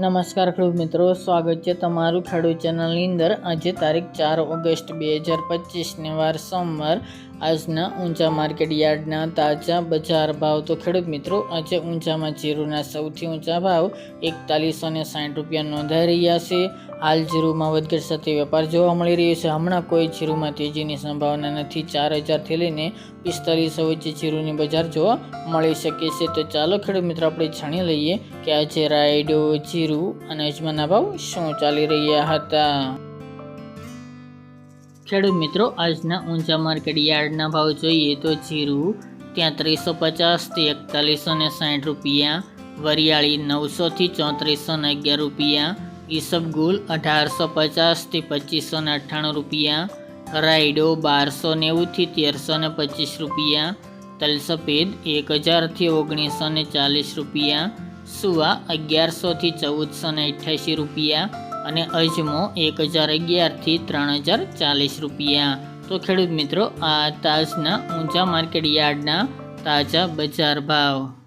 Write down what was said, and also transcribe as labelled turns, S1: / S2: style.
S1: નમસ્કાર ખેડૂત મિત્રો, સ્વાગત છે તમારું ખેડૂત ચેનલની અંદર. આજે તારીખ ચાર ઓગસ્ટ બે હજાર પચીસને વાર સોમવાર. આજના ઊંચા માર્કેટ યાર્ડના તાજા બજાર ભાવ. તો ખેડૂત મિત્રો, આજે ઊંચામાં જીરુના સૌથી ઊંચા ભાવ એકતાલીસો ને સાઠ રૂપિયા નોંધાઈ રહ્યા છે. હાલ જીરુમાં વધઘટ સાથે વેપાર જોવા મળી રહ્યો છે. હમણાં કોઈ જીરુમાં તેજીની સંભાવના નથી. ચાર હજારથી લઈને પિસ્તાલીસો વચ્ચે જીરુની બજાર જોવા મળી શકે છે. તો ચાલો ખેડૂત મિત્રો, આપણે જાણી લઈએ કે આજે રાયડો, જીરું અને અજમાના ભાવ શું ચાલી રહ્યા હતા? ખેડૂત મિત્રો, આજના ઊંચા માર્કેટ યાર્ડના ભાવ જોઈએ તો જીરું ત્યાં ત્રીસો પચાસથી એકતાલીસો ને સાઠ રૂપિયા, વરિયાળી નવસોથી ચોત્રીસો ને અગિયાર રૂપિયા, ઈસબગુલ અઢારસો પચાસથી પચીસો ને અઠ્ઠાણું રૂપિયા, રાયડો બારસો નેવુંથી તેરસો ને પચીસ રૂપિયા, તલસફેદ એક હજારથી ઓગણીસો ને ચાલીસ રૂપિયા સુવા અગિયારસોથી ચૌદસો ને અઠ્યાસી રૂપિયા અને અજમો એક હજાર અગિયારથી ત્રણ હજાર ચાલીસ રૂપિયા. તો ખેડૂત મિત્રો, આ તાજના ઊંચા માર્કેટ યાર્ડના તાજા બજાર ભાવ.